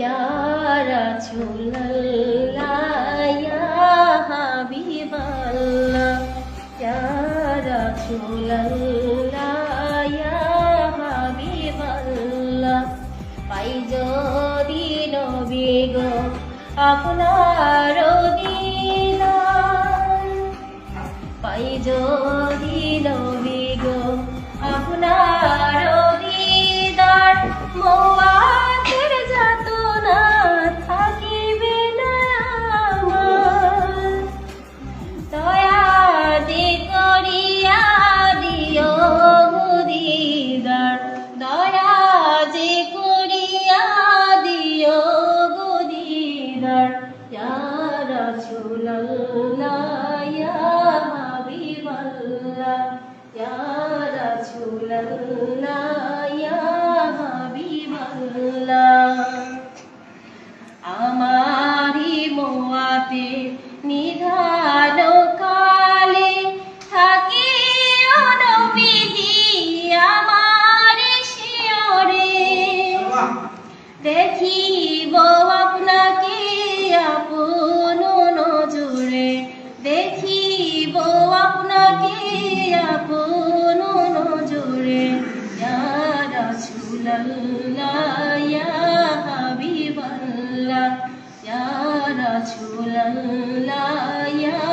ইয়া রাসূলুল্লাহ ইয়া হাবিবাল্লাহ ইয়া রাসূলুল্লাহ ইয়া হাবিবাল্লাহ। পাই যদি নবী গো, আপনার পাই দিদার রাসূলুল্লাহ হাবিবাল্লাহ রাসূলুল্লাহ হাবিবাল্লাহ আমারি মোয়াতে নিধান কালে থাকি অনবিধি আমার শিয়রে। দেখিব রাসূলুল্লাহ ইয়া হাবিবাল্লাহ, ইয়া রাসূলুল্লাহ, ইয়া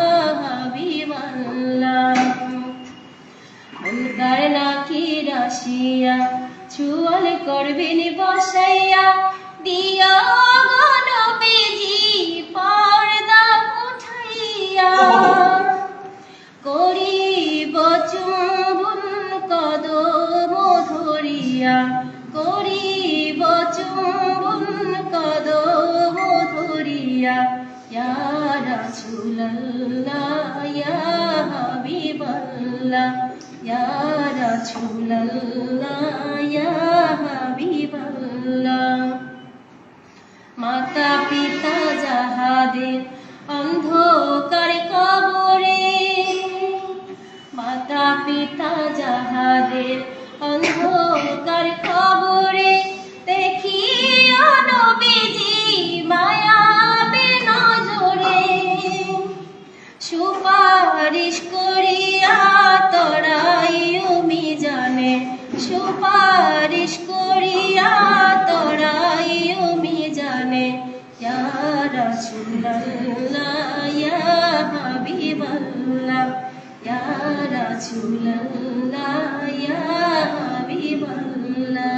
হাবিবাল্লাহ। মুনকার নাকির আসিয়া চুয়াল করবেন বসাইয়া দিয়া করিব চুম্বন কদম ধরিয়া ইয়া রাসূলুল্লাহ ইয়া হাবিবাল্লাহ ইয়া রাসূলুল্লাহ মাতা পিতা যাহাদের অন্ধকার কবরে, মাতা পিতা যাহাদের অন্ধকার কবরে সুপারিশ করিয়া উমি জানে সুপারিশ করিয়া তরাই উমি জানে ইয়া রাসূলুল্লাহ, ইয়া হাবিবাল্লাহ রাসূলুল্লাহ, ইয়া হাবিবাল্লাহ।